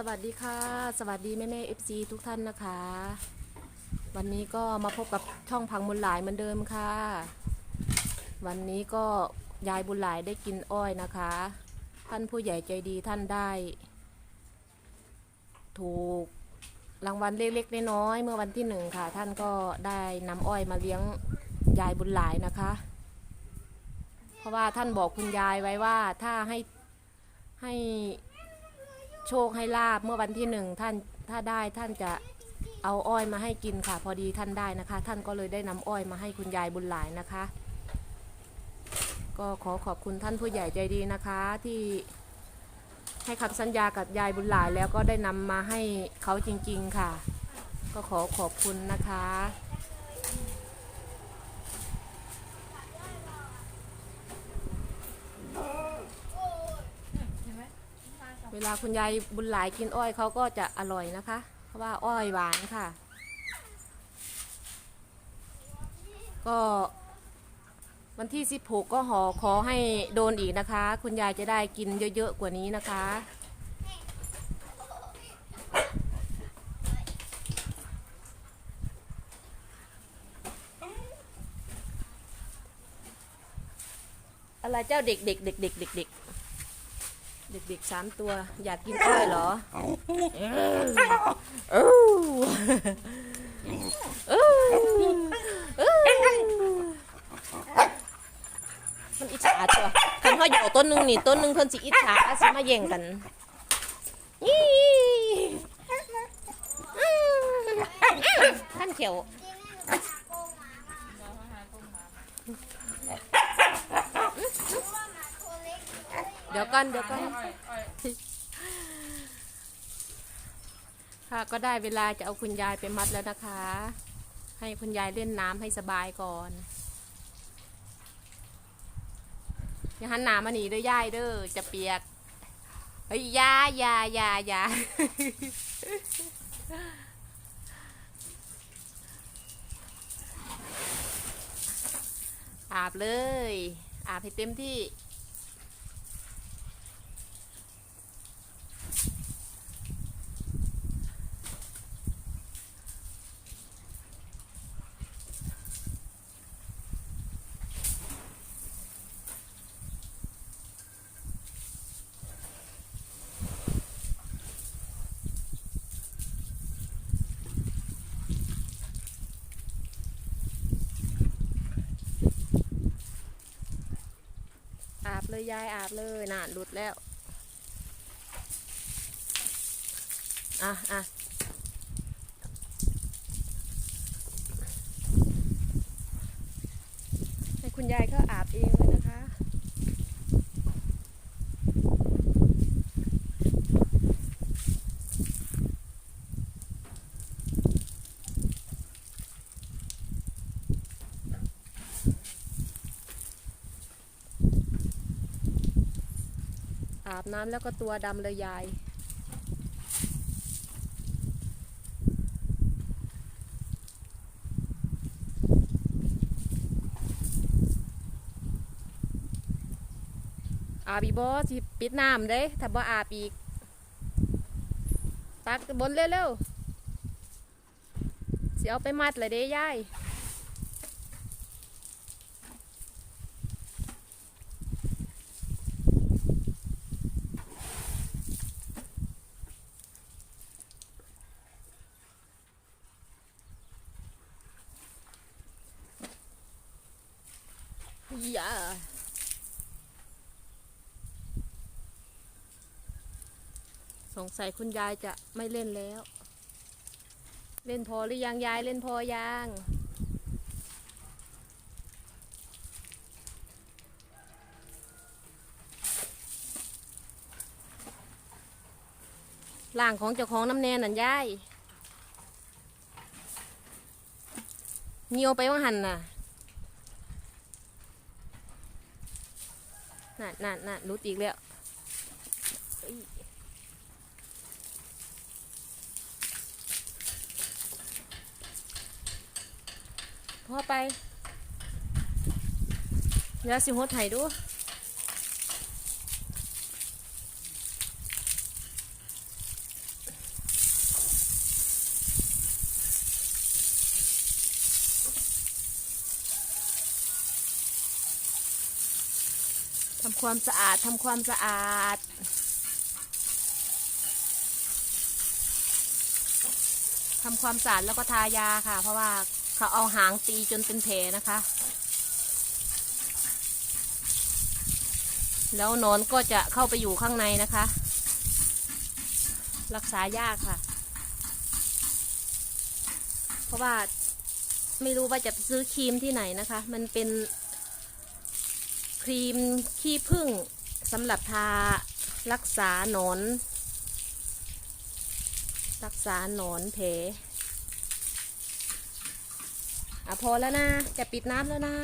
สวัสดีค่ะ สวัสดีแม่แม่เอฟซีทุกท่านนะคะ วันนี้ก็มาพบกับช่องพังบุญหลายเหมือนเดิมค่ะ วันนี้ก็ยายบุญหลายได้กินอ้อยนะคะ ท่านผู้ใหญ่ใจดีท่านได้ ถูกรางวัลเล็กๆน้อยๆเมื่อวันที่หนึ่งค่ะ ท่านก็ได้นำอ้อยมาเลี้ยงยายบุญหลายนะคะ เพราะว่าท่านบอกคุณยายไว้ว่าถ้าให้ให้ โชคให้ลาบเมื่อวันที่หนึ่งท่านถ้าได้ท่านจะเอาอ้อยมาให้กินค่ะ พอดีท่านได้นะคะ ท่านก็เลยได้นำอ้อยมาให้คุณยายบุญหลายนะคะ ก็ขอขอบคุณท่านผู้ใหญ่ใจดีนะคะที่ให้คำสัญญากับยายบุญหลายแล้วก็ได้นำมาให้เขาจริงๆค่ะ ก็ขอขอบคุณนะคะ วลาคุณยายบุญหลายกินอ้อยเขาก็จะอร่อยนะคะ เพราะว่าอ้อยหวานค่ะ ก็วันที่ 16 ก็หอขอให้โดนอีกนะคะ คุณยายจะได้กินเยอะๆกว่านี้นะคะ อะไรเจ้าเด็กเด็กเด็กเด็กเด็กเด็ก เด็กเด็กสามตัว อยากกินอ้อยเหรอเออเออเออมันอิจฉาตัวคันเขาอยู่ต้นหนึงนี่ต้นหนึงเพิ่นสิอิจฉาสิมาแย่งกันยี่ท่านเขียว ดี๋ยวกันเดี๋ยวกันค่ะก็ได้เวลาจะเอาคุณยายไปมัดแล้วนะคะ ให้คุณยายเล่นน้ำให้สบายก่อนอย่าหันหนามาหนีเด้อยายเด้อจะเปียกเฮ้ยยายายายาอาบเลย อาบให้เต็มที่ เลยยายอาบเลยน่ะหลุดแล้ว อะอะให้คุณยายก็อาบเองเลยนะคะ อาบน้ำแล้วก็ตัวดำเลยยาย อาบอีบอสิปิดน้ำเด้ถ้าบ่อาบอีก ตักบนเร็วๆสิเอาไปมัดเลยเด้ยาย อย่าสงสัยคุณยายจะไม่เล่นแล้ว เล่นพอหรือยังยายเล่นพอยังล่างของเจ้าของน้ำแน่นั่นยายเงียวไปว่าหันน่ะ น่ะน่ะน่ะรุดอีกแล้วเอ้ยพอไปเดี๋ยวสิหัวไถ่ดู ทำความสะอาดทำความสะอาด ทำความสะอาดแล้วก็ทายาค่ะ เพราะว่าเขาเอาหางตีจนเป็นแผลนะคะ แล้วนอนก็จะเข้าไปอยู่ข้างในนะคะ รักษายากค่ะ เพราะว่าไม่รู้ว่าจะซื้อครีมที่ไหนนะคะ มันเป็น รีมขี้ผึ้งสำหรับทารักษาหนอน รักษาหนอนแผลอะพอแล้วนะ จะปิดน้ำแล้วนะ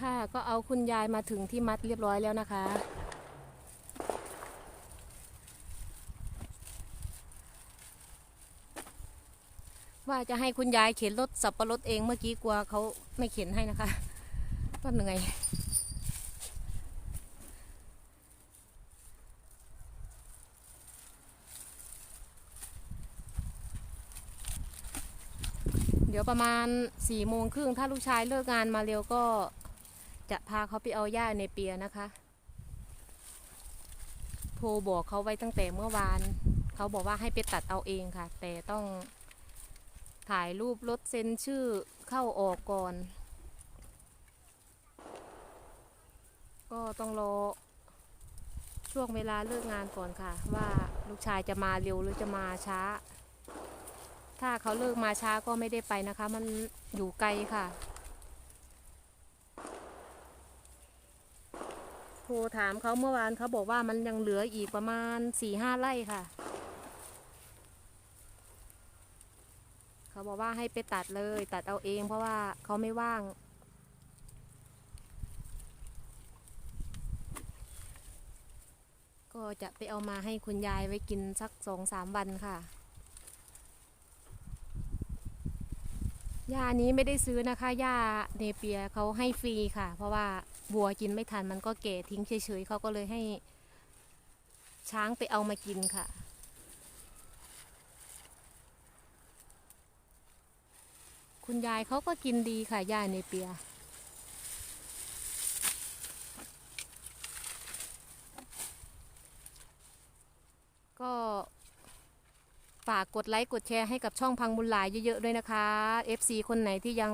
ค่ะก็เอาคุณยายมาถึงที่มัดเรียบร้อยแล้วนะคะ ว่าจะให้คุณยายเข็นรถสับปะรดเองเมื่อกี้กลัวเขาไม่เข็นให้นะคะ ก็เหนื่อยเดี๋ยวประมาณสี่โมงครึ่งถ้าลูกชายเลิกงานมาเร็วก็จะพาเขาไปเอาหญ้าในเปียนะคะ โทรบอกเขาไว้ตั้งแต่เมื่อวาน เขาบอกว่าให้ไปตัดเอาเองค่ะ แต่ต้องถ่ายรูปรถเซ็นชื่อเข้าออกก่อน ก็ต้องรอช่วงเวลาเลิกงานก่อนค่ะ ว่าลูกชายจะมาเร็วหรือจะมาช้า ถ้าเขาเลิกมาช้าก็ไม่ได้ไปนะคะ มันอยู่ไกลค่ะโทรถามเขาเมื่อวานเขาบอกว่ามันยังเหลืออีกประมาณสี่ห้าไร่ค่ะ เขาบอกว่าให้ไปตัดเลย ตัดเอาเองเพราะว่าเขาไม่ว่าง ก็จะไปเอามาให้คุณยายไว้กินสักสองสามวันค่ะหญ้านี้ไม่ได้ซื้อนะคะหญ้าเนเปียเขาให้ฟรีค่ะ เพราะว่าวัวกินไม่ทันมันก็แก่ทิ้งเฉยๆเขาก็เลยให้ ช้างไปเอามากินค่ะ คุณยายเขาก็กินดีค่ะหญ้าเนเปีย ก็ฝากกดไลค์กดแชร์ให้กับช่องพังบุญหลายเยอะๆด้วยนะคะ FC คนไหนที่ยัง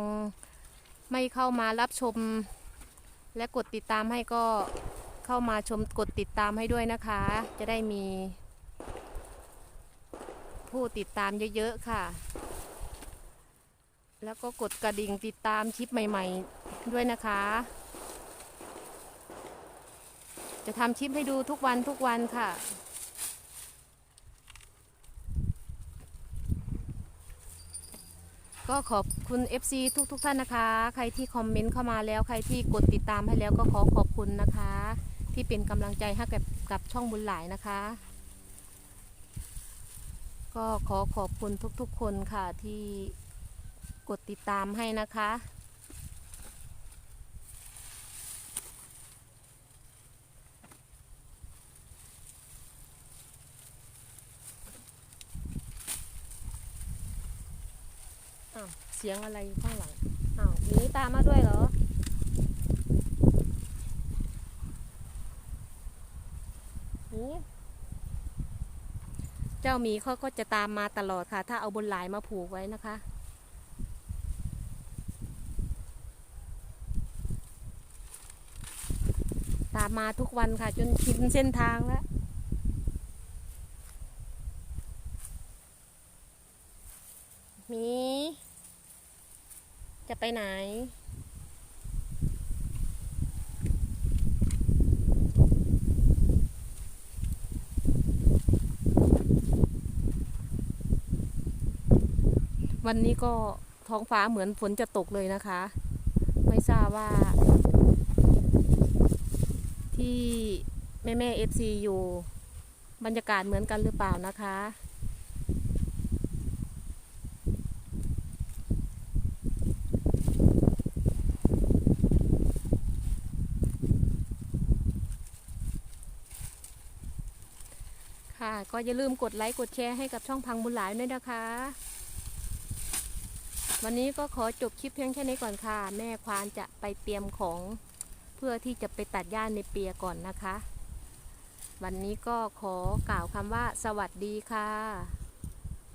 ไม่เข้ามารับชม และกดติดตามให้ก็เข้ามาชมกดติดตามให้ด้วยนะคะ จะได้มี ผู้ติดตามเยอะๆค่ะ แล้วก็กดกระดิ่งติดตามคลิปใหม่ๆด้วยนะคะ จะทำคลิปให้ดูทุกวันทุกวันค่ะ ก็ขอบคุณ FC ทุกๆทท่านนะคะ ใครที่คอมเมนต์เข้ามาแล้ว ใครที่กดติดตามให้แล้วก็ขอขอบคุณนะคะ ที่เป็นกำลังใจให้กับกับช่องบุญหลายนะคะ ก็ขอขอบคุณทุกๆคนค่ะที่กดติดตามให้นะคะาวเสียงอะไรข้างหลังอ้าวหมีตามมาด้วยเหรอหมีเจ้าหมีเขาก็จะตามมาตลอดค่ะ ถ้าเอาบนหลายมาผูกไว้นะคะ ตามมาทุกวันค่ะ จนชินเส้นทางแล้ว หมี จะไปไหน วันนี้ก็ท้องฟ้าเหมือนฝนจะตกเลยนะคะ ไม่ทราบว่า ที่แม่แม่เอฟซีอยู่บรรยากาศเหมือนกันหรือเปล่านะคะ ค่ะ ก็อย่าลืมกดไลค์กดแชร์ให้กับช่องพังบุญหลายด้วยนะคะ วันนี้ก็ขอจบคลิปเพียงแค่นี้ก่อนค่ะ แม่ควานจะไปเตรียมของเพื่อที่จะไปตัดหญ้าในเปียก่อนนะคะ วันนี้ก็ขอกล่าวคำว่าสวัสดีค่ะ